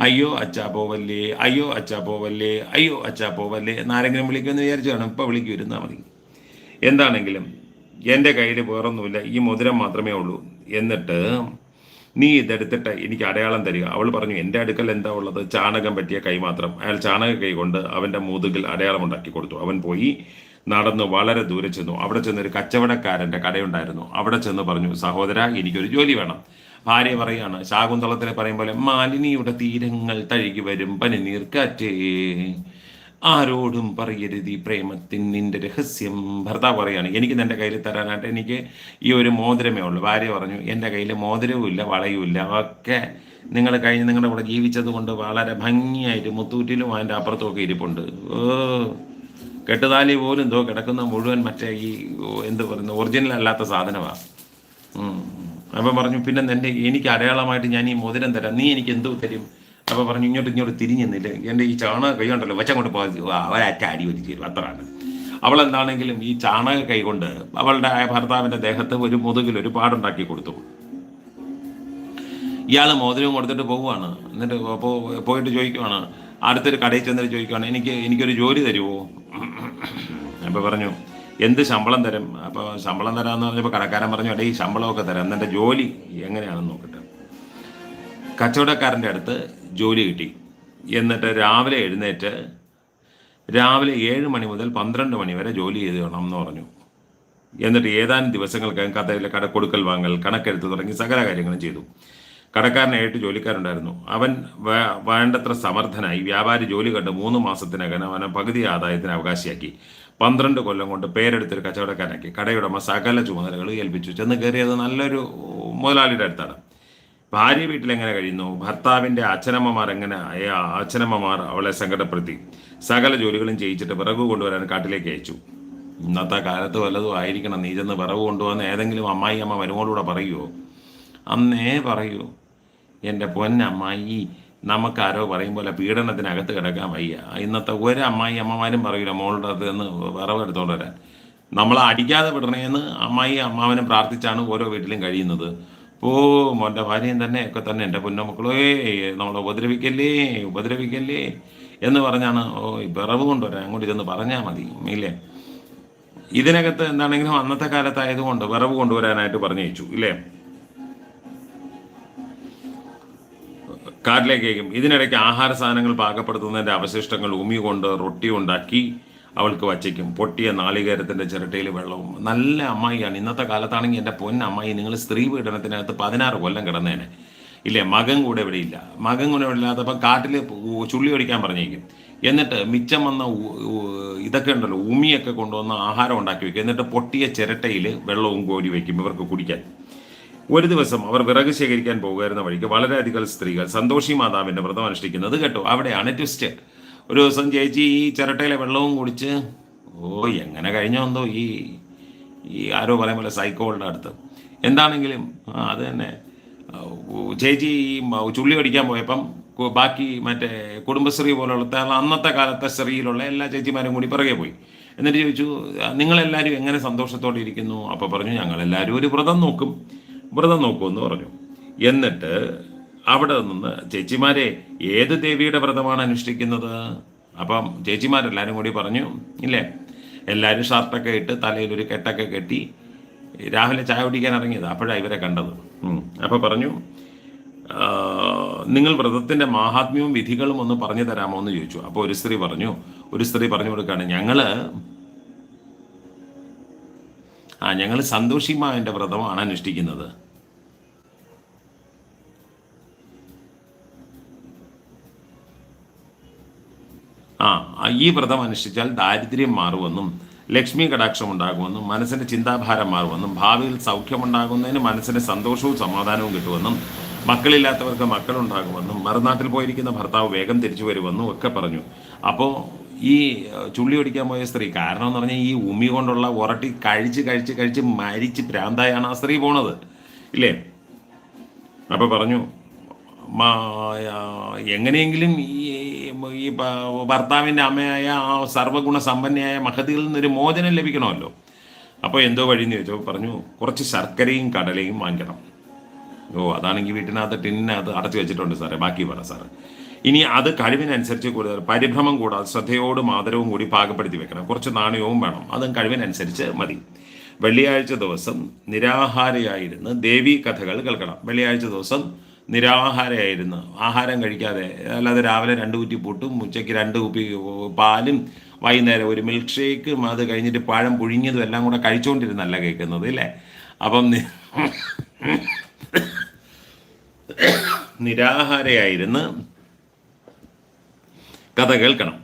അയ്യോ അച്ഛാ പോവല്ലേ അയ്യോ അച്ഛാ പോവല്ലേ അയ്യോ അച്ഛാ പോവല്ലേ എന്നാരെങ്കിലും വിളിക്കുമെന്ന് വിചാരിച്ചു കാണും ഇപ്പോൾ വിളിക്കൂ ഇരുന്നാൽ മതി. എന്താണെങ്കിലും എന്റെ കയ്യിൽ വേറൊന്നുമില്ല. ഈ മധുരം മാത്രമേ ഉള്ളൂ. എന്നിട്ട് നീ ഇതെടുത്തിട്ട് എനിക്ക് അടയാളം തരിക. അവൾ പറഞ്ഞു എന്റെ അടുക്കൽ എന്താ ഉള്ളത്? ചാണകം പറ്റിയ കൈ മാത്രം. അയാൾ ചാണക കൈ കൊണ്ട് അവന്റെ മൂതുകിൽ അടയാളം ഉണ്ടാക്കി കൊടുത്തു. അവൻ പോയി നടന്നു വളരെ ദൂരെ ചെന്നു. അവിടെ ചെന്ന് ഒരു കച്ചവടക്കാരന്റെ കടയുണ്ടായിരുന്നു. അവിടെ ചെന്ന് പറഞ്ഞു സഹോദര എനിക്കൊരു ജോലി വേണം. ഭാര്യ പറയാണ് ശാകുന്തളത്തിലെ പറയും പോലെ മാലിനിയുടെ തീരങ്ങൾ തഴുകി വരും പനിനീർ കാറ്റേ ആരോടും പറയരുത് ഈ പ്രേമത്തിൻ നിന്റെ രഹസ്യം. ഭർത്താവ് പറയാണ് എനിക്ക് നിന്റെ കയ്യിൽ തരാനായിട്ട് എനിക്ക് ഈ ഒരു മോതിരമേ ഉള്ളൂ. ഭാര്യ പറഞ്ഞു എന്റെ കയ്യിൽ മോതിരവും ഇല്ല വളയും ഇല്ല. ഒക്കെ നിങ്ങൾ കഴിഞ്ഞ് നിങ്ങളുടെ കൂടെ ജീവിച്ചത് കൊണ്ട് വളരെ ഭംഗിയായിട്ട് മുത്തൂറ്റിലും അതിന്റെ അപ്പുറത്തുമൊക്കെ ഇരിപ്പുണ്ട്. കെട്ടുതാലി പോലും എന്തോ കിടക്കുന്ന മുഴുവൻ മറ്റേ ഈ എന്ത് പറയുന്നത് ഒറിജിനൽ അല്ലാത്ത സാധനമാണ് അപ്പം പറഞ്ഞു പിന്നെ എന്റെ എനിക്ക് അടയാളമായിട്ട് ഞാൻ ഈ മോതിരം തരാം. നീ എനിക്ക് എന്തോ തരും? അപ്പോൾ പറഞ്ഞു ഇങ്ങോട്ട് ഇങ്ങോട്ട് തിരിഞ്ഞു നിന്നില്ല എന്റെ ഈ ചാണക കൈ ഉണ്ടല്ലോ വെച്ചങ്ങോട്ട് പോകാതി അവരാറ്റ അടി വലിച്ചു തരും അത്രയാണ് അവൾ എന്താണെങ്കിലും ഈ ചാണക കൈ കൊണ്ട് അവളുടെ ആ ഭർത്താവിന്റെ ദേഹത്ത് ഒരു മുതുകിൽ ഒരു പാടുണ്ടാക്കി കൊടുത്തു. ഇയാൾ മോതിരവും കൊടുത്തിട്ട് പോവുകയാണ്. എന്നിട്ട് അപ്പോൾ പോയിട്ട് ചോദിക്കുവാണ്. അടുത്തൊരു കടയിൽ ചെന്നിട്ട് ചോദിക്കുവാണ് എനിക്ക് എനിക്കൊരു ജോലി തരുമോ അപ്പോൾ പറഞ്ഞു എന്ത് ശമ്പളം തരും? അപ്പോൾ ശമ്പളം തരാമെന്ന് പറഞ്ഞപ്പോൾ കടക്കാരൻ പറഞ്ഞു അടേ ഈ ശമ്പളമൊക്കെ തരാം. എന്നെ ജോലി എങ്ങനെയാണെന്ന് നോക്കട്ടെ. കച്ചവടക്കാരന്റെ അടുത്ത് ജോലി കിട്ടി. എന്നിട്ട് രാവിലെ എഴുന്നേറ്റ് രാവിലെ ഏഴ് മണി മുതൽ പന്ത്രണ്ട് മണി വരെ ജോലി ചെയ്ത് എന്ന് പറഞ്ഞു. എന്നിട്ട് ഏതാനും ദിവസങ്ങൾക്കകം കഥയിലെ കട കൊടുക്കൽ വാങ്ങൽ കണക്കെടുത്ത് തുടങ്ങി സകല കാര്യങ്ങളും ചെയ്തു. കടക്കാരനായിട്ട് ജോലിക്കാരുണ്ടായിരുന്നു. അവൻ വേണ്ടത്ര സമർത്ഥനായി വ്യാപാരി ജോലി കണ്ട് മൂന്ന് മാസത്തിനകം അവനെ പകുതി ആദായത്തിന് അവകാശിയാക്കി. പന്ത്രണ്ട് കൊല്ലം കൊണ്ട് പേരെടുത്തൊരു കച്ചവടക്കാരനാക്കി. കടയുടമ സകല ചുമതലകൾ ഏൽപ്പിച്ചു. ചെന്ന് കയറിയത് നല്ലൊരു മുതലാളിയുടെ അടുത്താണ്. ഭാര്യ വീട്ടിൽ എങ്ങനെ കഴിയുന്നു? ഭർത്താവിന്റെ അച്ഛനമ്മമാർ എങ്ങനെ? അച്ഛനമ്മമാർ അവളെ സങ്കടപ്പെടുത്തി. സകല ജോലികളും ചെയ്യിച്ചിട്ട് വിറക് കൊണ്ടുവരാൻ കാട്ടിലേക്ക് അയച്ചു. ഇന്നത്തെ കാലത്ത് വല്ലതും ആയിരിക്കണം നീ ചെന്ന് വിറവ് കൊണ്ടുവന്ന് ഏതെങ്കിലും അമ്മായി അമ്മ വരുമോടുകൂടെ പറയുമോ അന്നേ പറയൂ. എന്റെ പൊന്നമ്മായി നമുക്കാരോ പറയും പോലെ പീഡനത്തിനകത്ത് കിടക്കാൻ വയ്യ. ഇന്നത്തെ ഒരു അമ്മായി അമ്മമാരും പറയൂല മോളുടെ അത് നിന്ന് വിറവ് എടുത്തോണ്ട് വരാൻ. നമ്മളെ അടിക്കാതെ വിടണേന്ന് അമ്മായി അമ്മാവനും പ്രാർത്ഥിച്ചാണ് ഓരോ വീട്ടിലും കഴിയുന്നത്. ഓ മോന്റെ ഭാര്യയും തന്നെ ഒക്കെ തന്നെ. എന്റെ പൊന്നമക്കളേ നമ്മളെ ഉപദ്രവിക്കല്ലേ ഉപദ്രവിക്കല്ലേ എന്ന് പറഞ്ഞാണ് ഓ വിറവ് കൊണ്ടുവരാൻ അങ്ങോട്ട് ഇതൊന്ന് പറഞ്ഞാൽ മതി ഇല്ലേ? ഇതിനകത്ത് എന്താണെങ്കിലും അന്നത്തെ കാലത്തായതുകൊണ്ട് വിറവ് കൊണ്ടുവരാനായിട്ട് പറഞ്ഞു വെച്ചു ഇല്ലേ കാട്ടിലേക്കേക്കും ഇതിനിടയ്ക്ക് ആഹാര സാധനങ്ങൾ പാകപ്പെടുത്തുന്നതിന്റെ അവശിഷ്ടങ്ങൾ ഉമി കൊണ്ട് റൊട്ടി ഉണ്ടാക്കി അവൾക്ക് വച്ചയ്ക്കും പൊട്ടിയ നാളികേരത്തിന്റെ ചിരട്ടയിൽ വെള്ളവും. നല്ല അമ്മായിയാണ്. ഇന്നത്തെ കാലത്താണെങ്കിൽ എന്റെ പൊന്ന അമ്മായി നിങ്ങൾ സ്ത്രീ പീഡനത്തിനകത്ത് പതിനാറ് കൊല്ലം കിടന്നേനെ. ഇല്ലേ? മകൻ കൂടെ ഇവിടെ ഇല്ല. മകൻ കൂടെ ഇവിടെ ഇല്ലാത്തപ്പോൾ കാട്ടിൽ ചുള്ളി ഒടിക്കാൻ പറഞ്ഞേക്കും എന്നിട്ട് മിച്ചം വന്ന ഇതൊക്കെ ഉണ്ടല്ലോ ഉമിയൊക്കെ കൊണ്ടുവന്ന് ആഹാരം ഉണ്ടാക്കി വെക്കും. എന്നിട്ട് പൊട്ടിയ ചിരട്ടയിൽ വെള്ളവും കോരി വയ്ക്കും ഇവർക്ക് കുടിക്കാൻ. ഒരു ദിവസം അവർ വിറക് ശേഖരിക്കാൻ പോകുമായിരുന്ന വഴിക്ക് വളരെയധികം സ്ത്രീകൾ സന്തോഷി മാതാവിന്റെ വ്രതം അനുഷ്ഠിക്കുന്നത് കേട്ടോ അവിടെയാണ് ട്വിസ്റ്റ് ഒരു ദിവസം ചേച്ചി ഈ ചിരട്ടയിലെ വെള്ളവും കുടിച്ച് ഓ എങ്ങനെ കഴിഞ്ഞോ എന്തോ ഈ ഈ ആരോ പറയും പോലെ സൈക്കോളുടെ അടുത്ത്. എന്താണെങ്കിലും അത് തന്നെ. ചേച്ചി ഈ ചുള്ളി കടിക്കാൻ പോയപ്പം ബാക്കി മറ്റേ കുടുംബശ്രീ പോലുള്ള അന്നത്തെ കാലത്തെ സ്ത്രീയിലുള്ള എല്ലാ ചേച്ചിമാരും കൂടി പിറകെ പോയി. എന്നിട്ട് ചോദിച്ചു "ആ, നിങ്ങളെല്ലാവരും എങ്ങനെ സന്തോഷത്തോടെ ഇരിക്കുന്നു? അപ്പോൾ പറഞ്ഞു ഞങ്ങളെല്ലാവരും ഒരു വ്രതം നോക്കും. വ്രതം നോക്കുമെന്ന് പറഞ്ഞു. എന്നിട്ട് അവിടെ നിന്ന് ചേച്ചിമാരെ ഏത് ദേവിയുടെ വ്രതമാണ് അനുഷ്ഠിക്കുന്നത്? അപ്പം ചേച്ചിമാരെല്ലാവരും കൂടി പറഞ്ഞു ഇല്ലേ? എല്ലാവരും ഷർട്ടൊക്കെ ഇട്ട് തലയിൽ ഒരു കെട്ടൊക്കെ കെട്ടി രാവിലെ ചായ കുടിക്കാൻ ഇറങ്ങിയത്. അപ്പോഴാണ് ഇവരെ കണ്ടത്. അപ്പം അപ്പോൾ പറഞ്ഞു നിങ്ങൾ വ്രതത്തിന്റെ മഹാത്മ്യവും വിധികളും ഒന്ന് പറഞ്ഞു തരാമോ എന്ന് ചോദിച്ചു. അപ്പോൾ ഒരു സ്ത്രീ പറഞ്ഞു ഒരു സ്ത്രീ പറഞ്ഞു കൊടുക്കുകയാണ് ഞങ്ങൾ ആ ഞങ്ങൾ സന്തോഷിമാവിന്റെ വ്രതമാണ് അനുഷ്ഠിക്കുന്നത്. ആ ഈ വ്രതം അനുഷ്ഠിച്ചാൽ ദാരിദ്ര്യം മാറുമെന്നും ലക്ഷ്മി കടാക്ഷം ഉണ്ടാകുമെന്നും മനസ്സിന്റെ ചിന്താഭാരം മാറുമെന്നും ഭാവിയിൽ സൗഖ്യമുണ്ടാകുന്നതിന് മനസ്സിന് സന്തോഷവും സമാധാനവും കിട്ടുമെന്നും മക്കളില്ലാത്തവർക്ക് മക്കളുണ്ടാകുമെന്നും മറുനാട്ടിൽ പോയിരിക്കുന്ന ഭർത്താവ് വേഗം തിരിച്ചു വരുമെന്നും ഒക്കെ പറഞ്ഞു. അപ്പോൾ ഈ ചുള്ളി ഒടിക്കാൻ പോയ സ്ത്രീ കാരണം എന്ന് പറഞ്ഞാൽ ഈ ഉമി കൊണ്ടുള്ള ഉറട്ടി കഴിച്ച് കഴിച്ച് കഴിച്ച് മരിച്ച് ഭ്രാന്തായാണ് ആ സ്ത്രീ പോണത്. ഇല്ലേ? അപ്പോൾ പറഞ്ഞു എങ്ങനെയെങ്കിലും ഈ ഈ ഭർത്താവിന്റെ അമ്മയായ ആ സർവഗുണ സമ്പന്നയായ മഹതിയിൽ നിന്നൊരു മോചനം ലഭിക്കണമല്ലോ. അപ്പോൾ എന്തോ വഴിയെന്ന് ചോദിച്ചപ്പോൾ പറഞ്ഞു കുറച്ച് ശർക്കരയും കടലയും വാങ്ങിക്കണം. ഓ അതാണെങ്കിൽ വീട്ടിനകത്ത് ടിന്നിനകത്ത് അടച്ചു വെച്ചിട്ടുണ്ട് സാറേ ബാക്കി പറ സാറ്. ഇനി അത് കഴിവിനനുസരിച്ച് കൂടുതൽ പരിഭ്രമം കൂടാതെ ശ്രദ്ധയോടും ആദരവും കൂടി പാകപ്പെടുത്തി വെക്കണം. കുറച്ച് നാണയവും വേണം അതും കഴിവിനനുസരിച്ച് മതി. വെള്ളിയാഴ്ച ദിവസം നിരാഹാരയായിരുന്ന് ദേവി കഥകൾ കേൾക്കണം. വെള്ളിയാഴ്ച ദിവസം നിരാഹാരയായിരുന്നു. ആഹാരം കഴിക്കാതെ അല്ലാതെ രാവിലെ രണ്ട് കുറ്റി പൊട്ടും ഉച്ചയ്ക്ക് രണ്ട് കുപ്പി പാലും വൈകുന്നേരം ഒരു മിൽക്ക് ഷേക്കും അത് കഴിഞ്ഞിട്ട് പഴം പുഴുങ്ങിയതും എല്ലാം കൂടെ കഴിച്ചുകൊണ്ടിരുന്നല്ല കേൾക്കുന്നത് ഇല്ലേ? അപ്പം നിരാഹാരയായിരുന്ന്. കഥ കേൾക്കണം.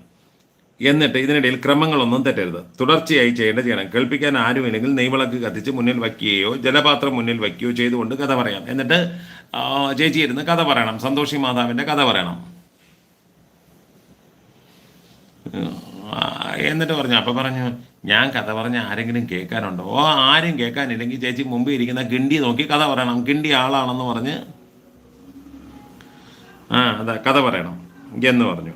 എന്നിട്ട് ഇതിനിടയിൽ ക്രമങ്ങളൊന്നും തെറ്റരുത്. തുടർച്ചയായി ചെയ്യേണ്ട ചെയ്യണം. കേൾപ്പിക്കാൻ ആരുമില്ലെങ്കിൽ നെയ്വിളക്ക് കത്തിച്ച് മുന്നിൽ വയ്ക്കുകയോ ജലപാത്രം മുന്നിൽ വയ്ക്കുകയോ ചെയ്തുകൊണ്ട് കഥ പറയാം. എന്നിട്ട് ചേച്ചി ഇരുന്ന് കഥ പറയണം. സന്തോഷി മാതാവിന്റെ കഥ പറയണം. എന്നിട്ട് പറഞ്ഞു അപ്പം പറഞ്ഞു ഞാൻ കഥ പറഞ്ഞ ആരെങ്കിലും കേൾക്കാനുണ്ടോ? ഓ ആരും കേൾക്കാനില്ലെങ്കിൽ ചേച്ചി മുമ്പ് ഇരിക്കുന്ന കിണ്ടി നോക്കി കഥ പറയണം. കിണ്ടി ആളാണെന്ന് പറഞ്ഞ് ആ അതാ കഥ പറയണം എന്ന് പറഞ്ഞു.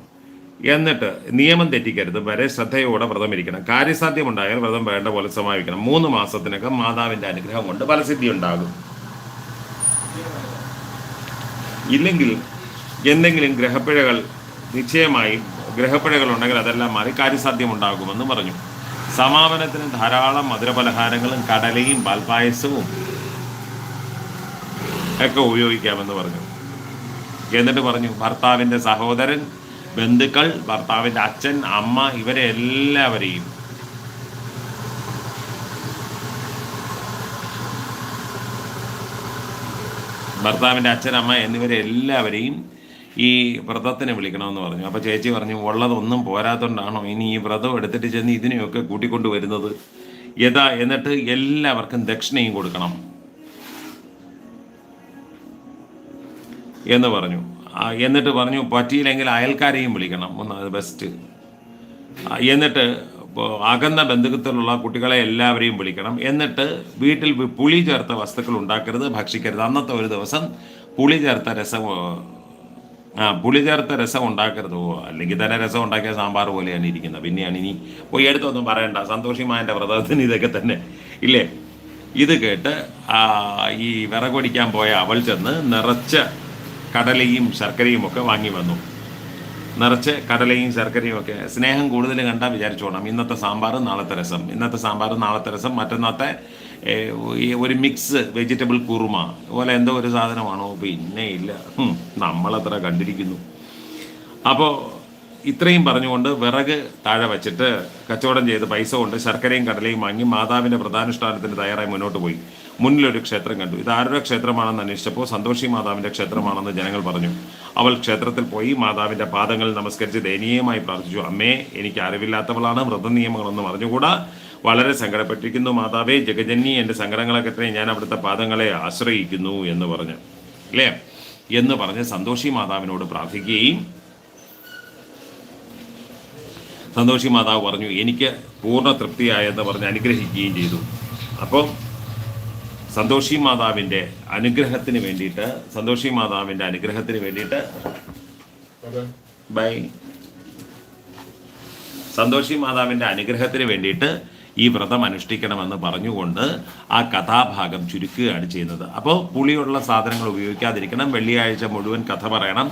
എന്നിട്ട് നിയമം തെറ്റിക്കരുത്. വരെ ശ്രദ്ധയോടെ ഇരിക്കണം. കാര്യസാധ്യമുണ്ടായാൽ വ്രതം വേണ്ട പോലെ സമാപിക്കണം. മൂന്ന് മാസത്തിനകം മാതാവിന്റെ അനുഗ്രഹം കൊണ്ട് ഫലസിദ്ധി ഉണ്ടാകും. ഇല്ലെങ്കിൽ എന്തെങ്കിലും ഗ്രഹപ്പിഴകൾ നിശ്ചയമായി ഗ്രഹപ്പിഴകൾ ഉണ്ടെങ്കിൽ അതെല്ലാം മാറി കാര്യസാധ്യമുണ്ടാകുമെന്ന് പറഞ്ഞു. സമാപനത്തിന് ധാരാളം മധുരപലഹാരങ്ങളും കടലയും പാൽപായസവും ഒക്കെ ഉപയോഗിക്കാമെന്ന് പറഞ്ഞു. എന്നിട്ട് പറഞ്ഞു ഭർത്താവിന്റെ സഹോദരൻ ബന്ധുക്കൾ ഭർത്താവിന്റെ അച്ഛൻ അമ്മ ഇവരെ എല്ലാവരെയും. ഭർത്താവിന്റെ അച്ഛൻ അമ്മ എന്നിവരെ എല്ലാവരെയും ഈ വ്രതത്തിന് വിളിക്കണമെന്ന് പറഞ്ഞു. അപ്പോൾ ചേച്ചി പറഞ്ഞു ഉള്ളതൊന്നും പോരാത്തോണ്ടാണോ? ഇനി ഈ വ്രതം എടുത്തിട്ട് ചെന്ന് ഇതിനെയൊക്കെ കൂട്ടിക്കൊണ്ട് വരുന്നത് യഥാ എന്നിട്ട് എല്ലാവർക്കും ദക്ഷിണയും കൊടുക്കണം. എന്ന് പറഞ്ഞു. എന്നിട്ട് പറഞ്ഞു പറ്റിയില്ലെങ്കിൽ അയൽക്കാരെയും വിളിക്കണം. ഒന്ന് അത് ബെസ്റ്റ് എന്നിട്ട് അകന്ന ബന്ധുക്കത്തിലുള്ള കുട്ടികളെ എല്ലാവരെയും വിളിക്കണം. എന്നിട്ട് വീട്ടിൽ പുളി ചേർത്ത വസ്തുക്കൾ ഉണ്ടാക്കരുത് ഭക്ഷിക്കരുത്. അന്നത്തെ ഒരു ദിവസം പുളി ചേർത്ത രസം ആ പുളി ചേർത്ത രസം ഉണ്ടാക്കരുത്. ഓ അല്ലെങ്കിൽ തന്നെ രസം ഉണ്ടാക്കിയ സാമ്പാർ പോലെയാണ് ഇരിക്കുന്നത്. പിന്നെയാണ് ഇനി പോയി എടുത്തൊന്നും പറയണ്ട. സന്തോഷിമാന്റെ വ്രതത്തിന് ഇതൊക്കെ തന്നെ. ഇല്ലേ? ഇത് കേട്ട് ഈ വിറകൊടിക്കാൻ പോയ അവൾ ചെന്ന് നിറച്ച കടലയും ശർക്കരയും ഒക്കെ വാങ്ങി വന്നു. നിറച്ച് കടലയും ശർക്കരയും ഒക്കെ. സ്നേഹം കൂടുതൽ കണ്ടാൽ വിചാരിച്ചോണം ഇന്നത്തെ സാമ്പാർ നാളത്തെ രസം. ഇന്നത്തെ സാമ്പാർ നാളത്തെ രസം. മറ്റന്നാത്തെ ഒരു മിക്സ് വെജിറ്റബിൾ കുറുമ. പോലെ എന്തോ ഒരു സാധനമാണോ? പിന്നെ ഇല്ല. നമ്മളത്ര കണ്ടിരിക്കുന്നു. അപ്പോൾ ഇത്രയും പറഞ്ഞുകൊണ്ട് വിറക് താഴെ വച്ചിട്ട് കച്ചവടം ചെയ്ത് പൈസ കൊണ്ട് ശർക്കരയും കടലയും വാങ്ങി മാതാവിന്റെ പ്രധാനുഷ്ഠാനത്തിന് തയ്യാറായി മുന്നോട്ട് പോയി. മുന്നിലൊരു ക്ഷേത്രം കണ്ടു. ഇത് ആരുടെ ക്ഷേത്രമാണെന്ന് അന്വേഷിച്ചപ്പോൾ സന്തോഷി മാതാവിന്റെ ക്ഷേത്രമാണെന്ന് ജനങ്ങൾ പറഞ്ഞു. അവൾ ക്ഷേത്രത്തിൽ പോയി മാതാവിന്റെ പാദങ്ങൾ നമസ്കരിച്ച് ദയനീയമായി പ്രാർത്ഥിച്ചു. അമ്മേ എനിക്ക് അറിവില്ലാത്തവളാണ് വ്രത നിയമങ്ങളൊന്നും അറിഞ്ഞുകൂടാ? വളരെ സങ്കടപ്പെട്ടിരിക്കുന്നു മാതാവേ ജഗജന്നി എന്റെ സങ്കടങ്ങളൊക്കെ ഞാൻ അവിടുത്തെ പാദങ്ങളെ ആശ്രയിക്കുന്നു എന്ന് പറഞ്ഞു. അല്ലേ? എന്ന് പറഞ്ഞ് സന്തോഷി മാതാവിനോട് പ്രാർത്ഥിക്കുകയും സന്തോഷി മാതാവ് പറഞ്ഞു എനിക്ക് പൂർണ തൃപ്തിയായെന്ന് പറഞ്ഞ് അനുഗ്രഹിക്കുകയും ചെയ്തു. അപ്പം സന്തോഷി മാതാവിന്റെ അനുഗ്രഹത്തിന് വേണ്ടിയിട്ട് സന്തോഷി മാതാവിന്റെ അനുഗ്രഹത്തിന് വേണ്ടിയിട്ട് ബൈ. സന്തോഷി മാതാവിന്റെ അനുഗ്രഹത്തിന് വേണ്ടിയിട്ട് ഈ വ്രതം അനുഷ്ഠിക്കണമെന്ന് പറഞ്ഞുകൊണ്ട് ആ കഥാഭാഗം ചുരുക്കുകയാണ് ചെയ്യുന്നത്. അപ്പോൾ പുളിയുള്ള സാധനങ്ങൾ ഉപയോഗിക്കാതിരിക്കണം. വെള്ളിയാഴ്ച മുഴുവൻ കഥ പറയണം.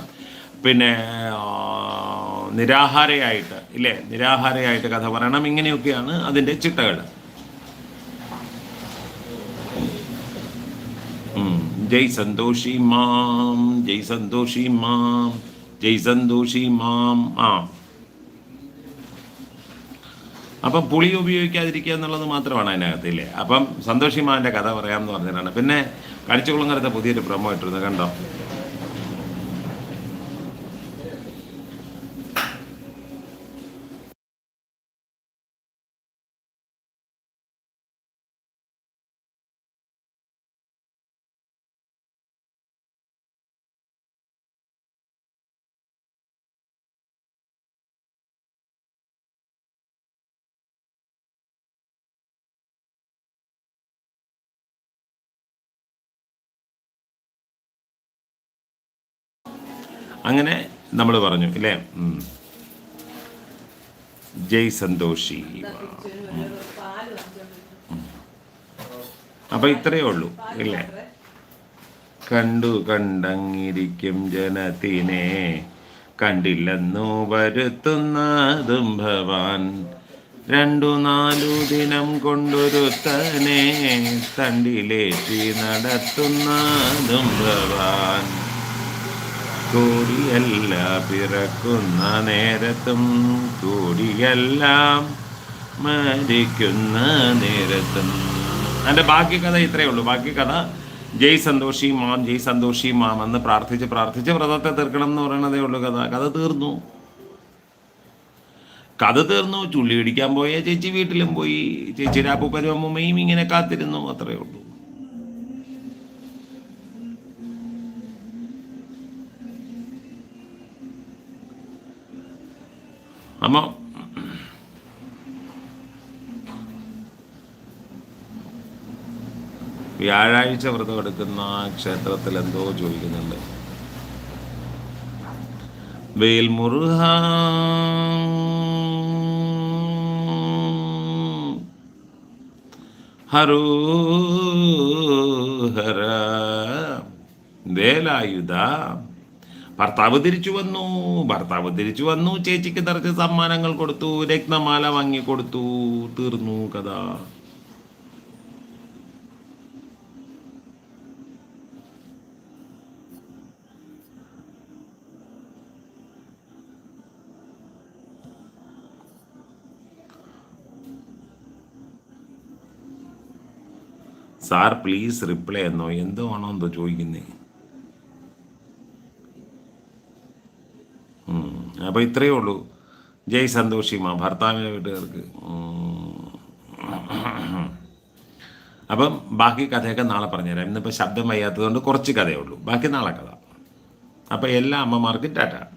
പിന്നെ നിരാഹാരയായിട്ട് ഇല്ലേ? നിരാഹാരയായിട്ട് കഥ പറയണം. ഇങ്ങനെയൊക്കെയാണ് അതിന്റെ ചിട്ടകൾ. ജയ് സന്തോഷി മാം ജയ് സന്തോഷി മാം ജയ് സന്തോഷി മാം. ആ. അപ്പം പുളി ഉപയോഗിക്കാതിരിക്കുക എന്നുള്ളത് മാത്രമാണ് അതിനകത്ത് ഇല്ലേ? അപ്പം സന്തോഷി മാന്റെ കഥ പറയാമെന്ന് പറഞ്ഞിട്ടാണ് പിന്നെ കടിച്ചുകുളങ്ങരത്തെ പുതിയൊരു പ്രൊമോ ഇട്ടിരുന്നു കണ്ടോ? അങ്ങനെ നമ്മൾ പറഞ്ഞു ഇല്ലേ? ജയ് സന്തോഷി. അപ്പൊ ഇത്രയേ ഉള്ളൂ ഇല്ലേ? കണ്ടു കണ്ടങ്ങിരിക്കും ജനത്തിനെ കണ്ടില്ലെന്നു വരുത്തുന്നതും ഭവാൻ. രണ്ടു നാലു ദിനം കൊണ്ടൊരുത്തനെ തണ്ടിലേറ്റി നടത്തുന്നതും ഭവാൻ. കോടിയല്ല പിറക്കുന്ന നേരത്തും കോടിയെല്ലാം മരിക്കുന്ന നേരത്തും. എന്റെ ബാക്കി കഥ ഇത്രയേ ഉള്ളൂ. ബാക്കി കഥ ജയ് സന്തോഷി മാം ജയ് സന്തോഷി മാം എന്ന് പ്രാർത്ഥിച്ച് പ്രാർത്ഥിച്ച് വ്രതത്തെ തീർക്കണം എന്ന് പറയണതേ ഉള്ളൂ. കഥ കഥ തീർന്നു. കഥ തീർന്നു. ചുള്ളി പിടിക്കാൻ പോയ ചേച്ചി വീട്ടിലും പോയി. ചേച്ചി അപ്പൂപ്പനും അമ്മൂമ്മയും ഇങ്ങനെ കാത്തിരുന്നു. അത്രയേ ഉള്ളൂ. അമ്മ. വ്യാഴാഴ്ച വ്രതം എടുക്കുന്ന ക്ഷേത്രത്തിൽ എന്തോ ചോദിക്കുന്നുണ്ട്. വേൽമുരുക ഹരൂഹര വേലായുധ. ഭർത്താവ് തിരിച്ചു വന്നു ഭർത്താവ് തിരിച്ചു വന്നു ചേച്ചിക്ക് നിറച്ച് സമ്മാനങ്ങൾ കൊടുത്തു രത്നമാല വാങ്ങി കൊടുത്തു തീർന്നു കഥ. സാർ പ്ലീസ് റിപ്ലൈ എന്നോ എന്തോ ആണോ എന്തോ ചോദിക്കുന്നേ? ഉം. അപ്പൊ ഇത്രയേ ഉള്ളൂ. ജയ് സന്തോഷിമ ഭർത്താവിന്റെ വീട്ടുകാർക്ക്. അപ്പം ബാക്കി കഥയൊക്കെ നാളെ പറഞ്ഞുതരാം. ഇന്നിപ്പോൾ ശബ്ദം വയ്യാത്തതുകൊണ്ട് കുറച്ച് കഥയേ ഉള്ളൂ. ബാക്കി നാളെ കഥ. അപ്പോൾ എല്ലാ അമ്മമാർക്കും ടാറ്റ.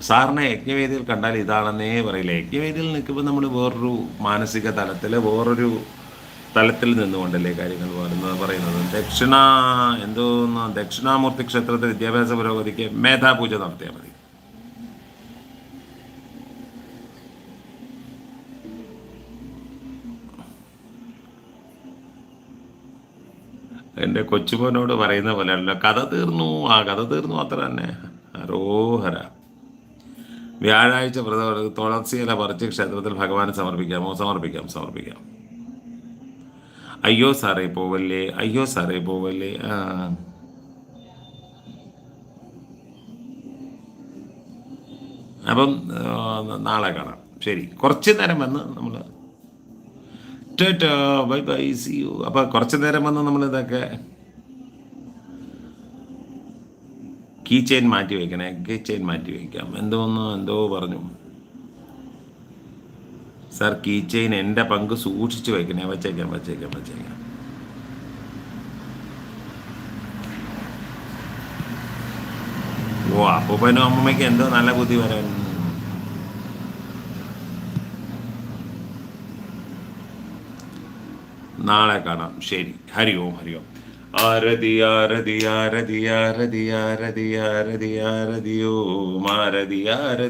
സാറിനെ യജ്ഞവേദിയിൽ കണ്ടാൽ ഇതാണെന്നേ പറയില്ല. യജ്ഞവേദിയിൽ നിൽക്കുമ്പോൾ നമ്മൾ വേറൊരു മാനസിക തലത്തിൽ വേറൊരു തലത്തിൽ നിന്നുകൊണ്ടല്ലേ കാര്യങ്ങൾ പറയുന്നത് പറയുന്നത്? ദക്ഷിണ എന്തോന്ന് ദക്ഷിണാമൂർത്തി ക്ഷേത്രത്തിൽ വിദ്യാഭ്യാസ പുരോഗതിക്ക് മേധാപൂജ നടത്തിയാൽ മതി. എന്റെ കൊച്ചുമോനോട് പറയുന്ന പോലെ പോലെയല്ല കഥ തീർന്നു ആ കഥ തീർന്നു അത്ര തന്നെ. അരോഹര. വ്യാഴാഴ്ച വ്രതം തുളസിയില പറിച്ച് ക്ഷേത്രത്തിൽ ഭഗവാൻ സമർപ്പിക്കാമോ? സമർപ്പിക്കാം സമർപ്പിക്കാം. അയ്യോ സാറേ പോവല്ലേ? അയ്യോ സാറേ പോവല്ലേ? ആ. അപ്പം നാളെ കാണാം. ശരി. കുറച്ച് നേരം വന്ന് നമ്മൾ ബൈ ബൈ സി യു. അപ്പം കുറച്ച് നേരം വന്ന് നമ്മൾ ഇതൊക്കെ കീ ചെയിൻ മാറ്റി വയ്ക്കണേ കീ ചെയിൻ മാറ്റി വയ്ക്കാം എന്തോന്നോ എന്തോ പറഞ്ഞു. സാർ കീ ചെയിൻ എന്റെ പങ്ക് സൂക്ഷിച്ചു വയ്ക്കണേ വച്ചേക്കാം വച്ചേക്കാം വച്ചേക്കാം. ഓ അപ്പൂപ്പനും അമ്മമ്മയ്ക്ക് എന്തോ നല്ല ബുദ്ധി വരാൻ നാളെ കാണാം. ശരി. ഹരി ഓം ഹരി ഓം. ആരതി ആരതി ആരതി ആരതി ആരതി ആരതി ആരതി ഓം. ആരതി ആരതി.